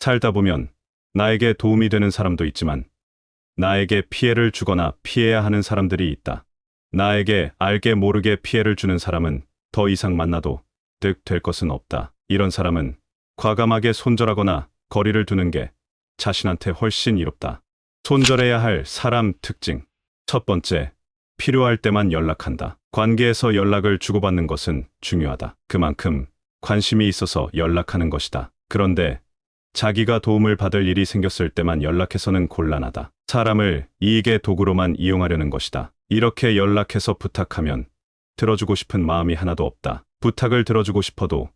살다 보면 나에게 도움이 되는 사람도 있지만 나에게 피해를 주거나 피해야 하는 사람들이 있다. 나에게 알게 모르게 피해를 주는 사람은 더 이상 만나도 득될 것은 없다. 이런 사람은 과감하게 손절하거나 거리를 두는 게 자신한테 훨씬 이롭다. 손절해야 할 사람 특징. 첫 번째, 필요할 때만 연락한다. 관계에서 연락을 주고받는 것은 중요하다. 그만큼 관심이 있어서 연락하는 것이다. 그런데 자기가 도움을 받을 일이 생겼을 때만 연락해서는 곤란하다. 사람을 이익의 도구로만 이용하려는 것이다. 이렇게 연락해서 부탁하면 들어주고 싶은 마음이 하나도 없다. 부탁을 들어주고 싶어도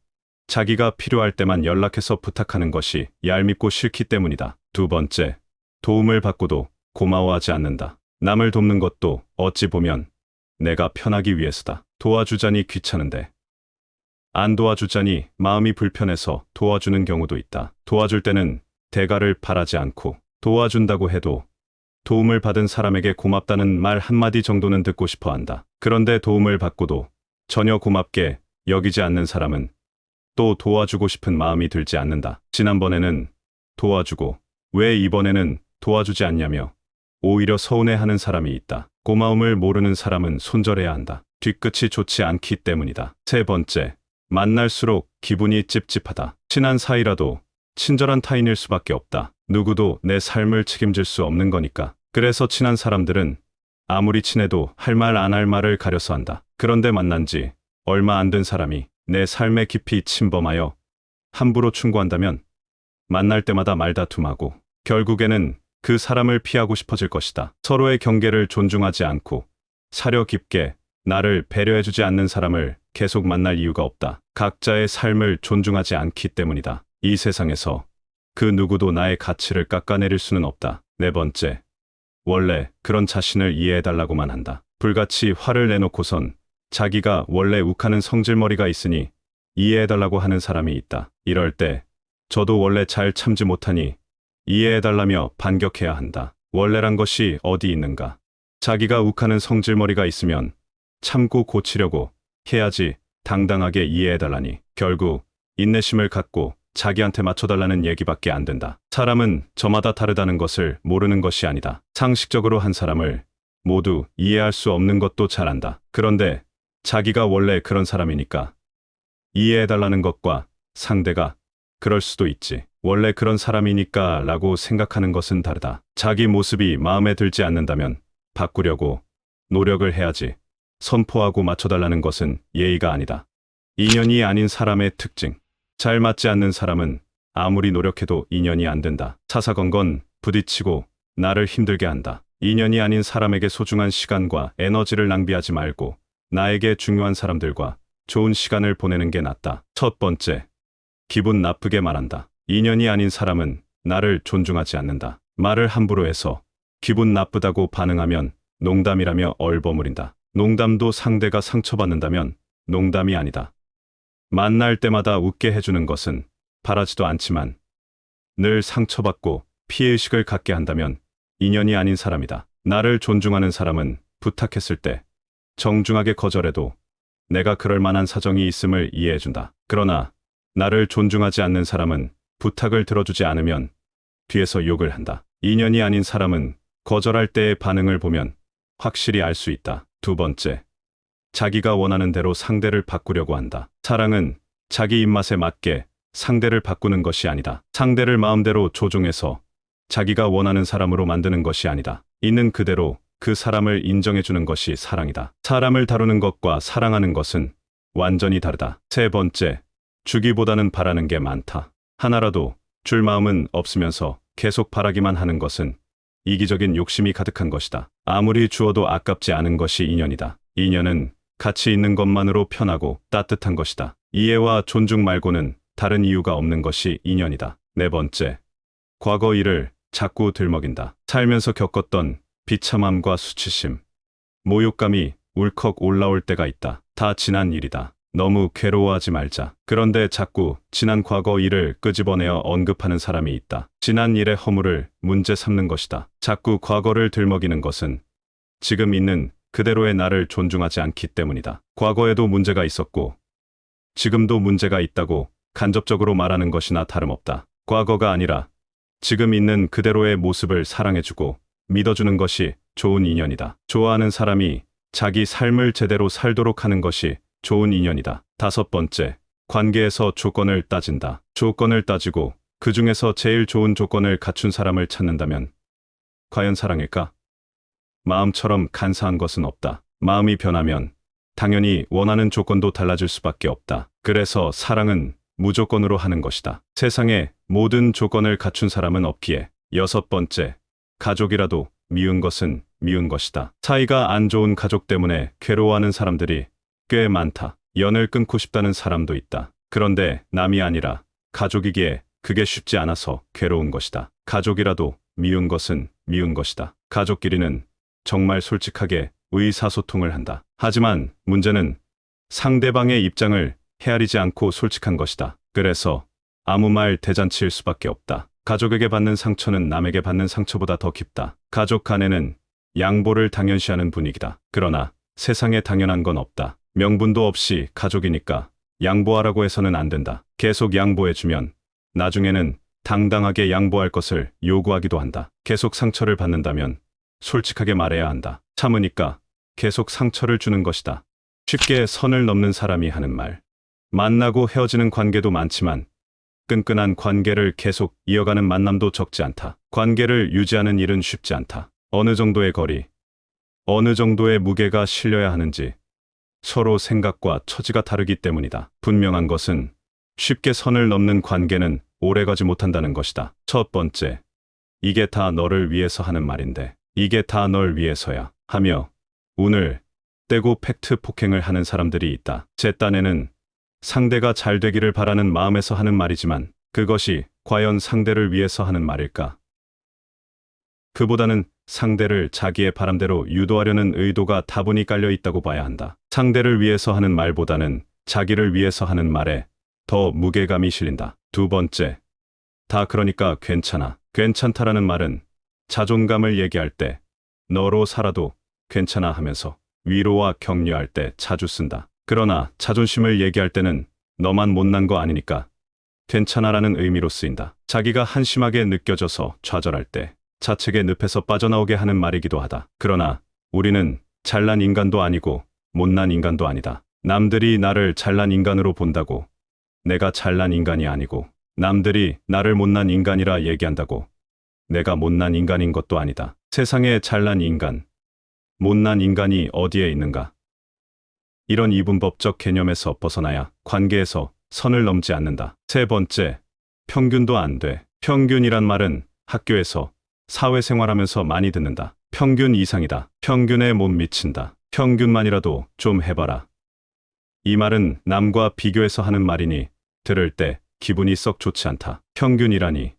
자기가 필요할 때만 연락해서 부탁하는 것이 얄밉고 싫기 때문이다. 두 번째, 도움을 받고도 고마워하지 않는다. 남을 돕는 것도 어찌 보면 내가 편하기 위해서다. 도와주자니 귀찮은데 안 도와주자니 마음이 불편해서 도와주는 경우도 있다. 도와줄 때는 대가를 바라지 않고 도와준다고 해도 도움을 받은 사람에게 고맙다는 말 한마디 정도는 듣고 싶어 한다. 그런데 도움을 받고도 전혀 고맙게 여기지 않는 사람은 또 도와주고 싶은 마음이 들지 않는다. 지난번에는 도와주고 왜 이번에는 도와주지 않냐며 오히려 서운해하는 사람이 있다. 고마움을 모르는 사람은 손절해야 한다. 뒤끝이 좋지 않기 때문이다. 세 번째, 만날수록 기분이 찝찝하다. 친한 사이라도 친절한 타인일 수밖에 없다. 누구도 내 삶을 책임질 수 없는 거니까. 그래서 친한 사람들은 아무리 친해도 할 말 안 할 말을 가려서 한다. 그런데 만난 지 얼마 안 된 사람이 내 삶에 깊이 침범하여 함부로 충고한다면 만날 때마다 말다툼하고 결국에는 그 사람을 피하고 싶어질 것이다. 서로의 경계를 존중하지 않고 사려 깊게 나를 배려해주지 않는 사람을 계속 만날 이유가 없다. 각자의 삶을 존중하지 않기 때문이다. 이 세상에서 그 누구도 나의 가치를 깎아내릴 수는 없다. 네 번째, 원래 그런 자신을 이해해달라고만 한다. 불같이 화를 내놓고선 자기가 원래 욱하는 성질머리가 있으니 이해해달라고 하는 사람이 있다. 이럴 때 저도 원래 잘 참지 못하니 이해해달라며 반격해야 한다. 원래란 것이 어디 있는가. 자기가 욱하는 성질머리가 있으면 참고 고치려고 해야지 당당하게 이해해달라니. 결국 인내심을 갖고 자기한테 맞춰달라는 얘기밖에 안 된다. 사람은 저마다 다르다는 것을 모르는 것이 아니다. 상식적으로 한 사람을 모두 이해할 수 없는 것도 잘 안다. 그런데 자기가 원래 그런 사람이니까 이해해달라는 것과 상대가 그럴 수도 있지. 원래 그런 사람이니까 라고 생각하는 것은 다르다. 자기 모습이 마음에 들지 않는다면 바꾸려고 노력을 해야지. 선포하고 맞춰달라는 것은 예의가 아니다. 인연이 아닌 사람의 특징. 잘 맞지 않는 사람은 아무리 노력해도 인연이 안 된다. 사사건건 부딪히고 나를 힘들게 한다. 인연이 아닌 사람에게 소중한 시간과 에너지를 낭비하지 말고 나에게 중요한 사람들과 좋은 시간을 보내는 게 낫다. 첫 번째, 기분 나쁘게 말한다. 인연이 아닌 사람은 나를 존중하지 않는다. 말을 함부로 해서 기분 나쁘다고 반응하면 농담이라며 얼버무린다. 농담도 상대가 상처받는다면 농담이 아니다. 만날 때마다 웃게 해주는 것은 바라지도 않지만 늘 상처받고 피해의식을 갖게 한다면 인연이 아닌 사람이다. 나를 존중하는 사람은 부탁했을 때 정중하게 거절해도 내가 그럴 만한 사정이 있음을 이해해준다. 그러나 나를 존중하지 않는 사람은 부탁을 들어주지 않으면 뒤에서 욕을 한다. 인연이 아닌 사람은 거절할 때의 반응을 보면 확실히 알 수 있다. 두 번째, 자기가 원하는 대로 상대를 바꾸려고 한다. 사랑은 자기 입맛에 맞게 상대를 바꾸는 것이 아니다. 상대를 마음대로 조종해서 자기가 원하는 사람으로 만드는 것이 아니다. 있는 그대로 그 사람을 인정해주는 것이 사랑이다. 사람을 다루는 것과 사랑하는 것은 완전히 다르다. 세 번째, 주기보다는 바라는 게 많다. 하나라도 줄 마음은 없으면서 계속 바라기만 하는 것은 이기적인 욕심이 가득한 것이다. 아무리 주어도 아깝지 않은 것이 인연이다. 인연은 가치 있는 것만으로 편하고 따뜻한 것이다. 이해와 존중 말고는 다른 이유가 없는 것이 인연이다. 네 번째, 과거 일을 자꾸 들먹인다. 살면서 겪었던 비참함과 수치심, 모욕감이 울컥 올라올 때가 있다. 다 지난 일이다. 너무 괴로워하지 말자. 그런데 자꾸 지난 과거 일을 끄집어내어 언급하는 사람이 있다. 지난 일의 허물을 문제 삼는 것이다. 자꾸 과거를 들먹이는 것은 지금 있는 그대로의 나를 존중하지 않기 때문이다. 과거에도 문제가 있었고 지금도 문제가 있다고 간접적으로 말하는 것이나 다름없다. 과거가 아니라 지금 있는 그대로의 모습을 사랑해주고 믿어주는 것이 좋은 인연이다. 좋아하는 사람이 자기 삶을 제대로 살도록 하는 것이 좋은 인연이다. 다섯 번째, 관계에서 조건을 따진다. 조건을 따지고 그 중에서 제일 좋은 조건을 갖춘 사람을 찾는다면 과연 사랑일까? 마음처럼 간사한 것은 없다. 마음이 변하면 당연히 원하는 조건도 달라질 수밖에 없다. 그래서 사랑은 무조건으로 하는 것이다. 세상에 모든 조건을 갖춘 사람은 없기에 여섯 번째, 가족이라도 미운 것은 미운 것이다. 사이가 안 좋은 가족 때문에 괴로워하는 사람들이 꽤 많다. 연을 끊고 싶다는 사람도 있다. 그런데 남이 아니라 가족이기에 그게 쉽지 않아서 괴로운 것이다. 가족이라도 미운 것은 미운 것이다. 가족끼리는 정말 솔직하게 의사소통을 한다. 하지만 문제는 상대방의 입장을 헤아리지 않고 솔직한 것이다. 그래서 아무 말 대잔치일 수밖에 없다. 가족에게 받는 상처는 남에게 받는 상처보다 더 깊다. 가족 간에는 양보를 당연시하는 분위기다. 그러나 세상에 당연한 건 없다. 명분도 없이 가족이니까 양보하라고 해서는 안 된다. 계속 양보해주면 나중에는 당당하게 양보할 것을 요구하기도 한다. 계속 상처를 받는다면 솔직하게 말해야 한다. 참으니까 계속 상처를 주는 것이다. 쉽게 선을 넘는 사람이 하는 말. 만나고 헤어지는 관계도 많지만 끈끈한 관계를 계속 이어가는 만남도 적지 않다. 관계를 유지하는 일은 쉽지 않다. 어느 정도의 거리, 어느 정도의 무게가 실려야 하는지 서로 생각과 처지가 다르기 때문이다. 분명한 것은 쉽게 선을 넘는 관계는 오래가지 못한다는 것이다. 첫 번째, 이게 다 너를 위해서 하는 말인데, 이게 다 널 위해서야 하며 운을 떼고 팩트 폭행을 하는 사람들이 있다. 제 딴에는 상대가 잘 되기를 바라는 마음에서 하는 말이지만 그것이 과연 상대를 위해서 하는 말일까? 그보다는 상대를 자기의 바람대로 유도하려는 의도가 다분히 깔려 있다고 봐야 한다. 상대를 위해서 하는 말보다는 자기를 위해서 하는 말에 더 무게감이 실린다. 두 번째. 다 그러니까 괜찮아. 괜찮다라는 말은 자존감을 얘기할 때 너로 살아도 괜찮아 하면서 위로와 격려할 때 자주 쓴다. 그러나 자존심을 얘기할 때는 너만 못난 거 아니니까 괜찮아라는 의미로 쓰인다. 자기가 한심하게 느껴져서 좌절할 때 자책의 늪에서 빠져나오게 하는 말이기도 하다. 그러나 우리는 잘난 인간도 아니고 못난 인간도 아니다. 남들이 나를 잘난 인간으로 본다고 내가 잘난 인간이 아니고 남들이 나를 못난 인간이라 얘기한다고 내가 못난 인간인 것도 아니다. 세상에 잘난 인간, 못난 인간이 어디에 있는가? 이런 이분법적 개념에서 벗어나야 관계에서 선을 넘지 않는다. 세 번째, 평균도 안 돼. 평균이란 말은 학교에서 사회생활하면서 많이 듣는다. 평균 이상이다. 평균에 못 미친다. 평균만이라도 좀 해봐라. 이 말은 남과 비교해서 하는 말이니 들을 때 기분이 썩 좋지 않다. 평균이라니.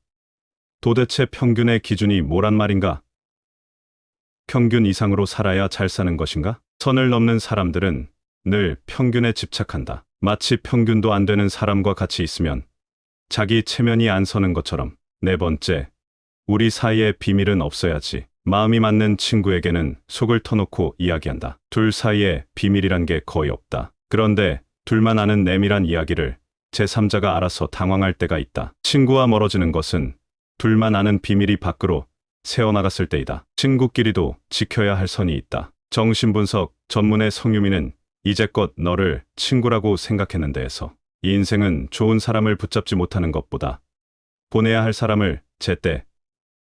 도대체 평균의 기준이 뭐란 말인가? 평균 이상으로 살아야 잘 사는 것인가? 선을 넘는 사람들은 늘 평균에 집착한다. 마치 평균도 안 되는 사람과 같이 있으면 자기 체면이 안 서는 것처럼. 네 번째, 우리 사이에 비밀은 없어야지. 마음이 맞는 친구에게는 속을 터놓고 이야기한다. 둘 사이에 비밀이란 게 거의 없다. 그런데 둘만 아는 내밀한 이야기를 제3자가 알아서 당황할 때가 있다. 친구와 멀어지는 것은 둘만 아는 비밀이 밖으로 새어나갔을 때이다. 친구끼리도 지켜야 할 선이 있다. 정신분석 전문의 성유미는 이제껏 너를 친구라고 생각했는데에서 이 인생은 좋은 사람을 붙잡지 못하는 것보다 보내야 할 사람을 제때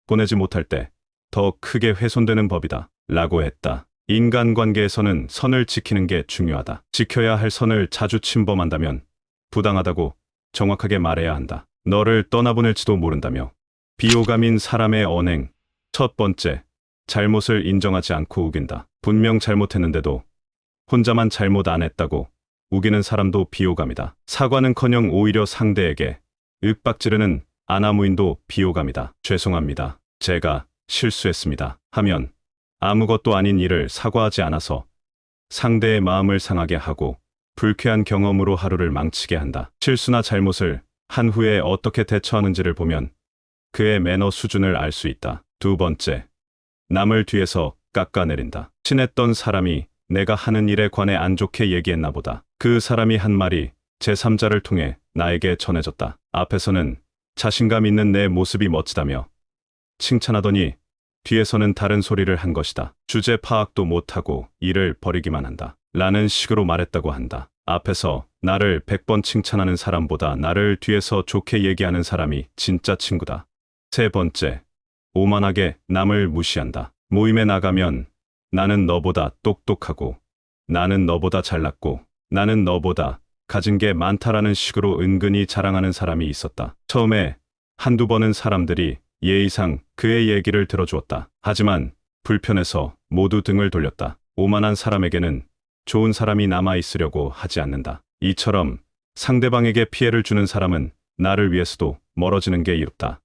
보내지 못할 때 더 크게 훼손되는 법이다. 라고 했다. 인간관계에서는 선을 지키는 게 중요하다. 지켜야 할 선을 자주 침범한다면 부당하다고 정확하게 말해야 한다. 너를 떠나보낼지도 모른다며. 비호감인 사람의 언행. 첫 번째, 잘못을 인정하지 않고 우긴다. 분명 잘못했는데도 혼자만 잘못 안 했다고 우기는 사람도 비호감이다. 사과는커녕 오히려 상대에게 윽박지르는 아나무인도 비호감이다. 죄송합니다. 제가 실수했습니다. 하면 아무것도 아닌 일을 사과하지 않아서 상대의 마음을 상하게 하고 불쾌한 경험으로 하루를 망치게 한다. 실수나 잘못을 한 후에 어떻게 대처하는지를 보면 그의 매너 수준을 알 수 있다. 두 번째, 남을 뒤에서 깎아내린다. 친했던 사람이 내가 하는 일에 관해 안 좋게 얘기했나 보다. 그 사람이 한 말이 제3자를 통해 나에게 전해졌다. 앞에서는 자신감 있는 내 모습이 멋지다며 칭찬하더니 뒤에서는 다른 소리를 한 것이다. 주제 파악도 못하고 일을 버리기만 한다. 라는 식으로 말했다고 한다. 앞에서 나를 100번 칭찬하는 사람보다 나를 뒤에서 좋게 얘기하는 사람이 진짜 친구다. 세 번째, 오만하게 남을 무시한다. 모임에 나가면 나는 너보다 똑똑하고 나는 너보다 잘났고 나는 너보다 가진 게 많다라는 식으로 은근히 자랑하는 사람이 있었다. 처음에 한두 번은 사람들이 예의상 그의 얘기를 들어주었다. 하지만 불편해서 모두 등을 돌렸다. 오만한 사람에게는 좋은 사람이 남아 있으려고 하지 않는다. 이처럼 상대방에게 피해를 주는 사람은 나를 위해서도 멀어지는 게 이롭다.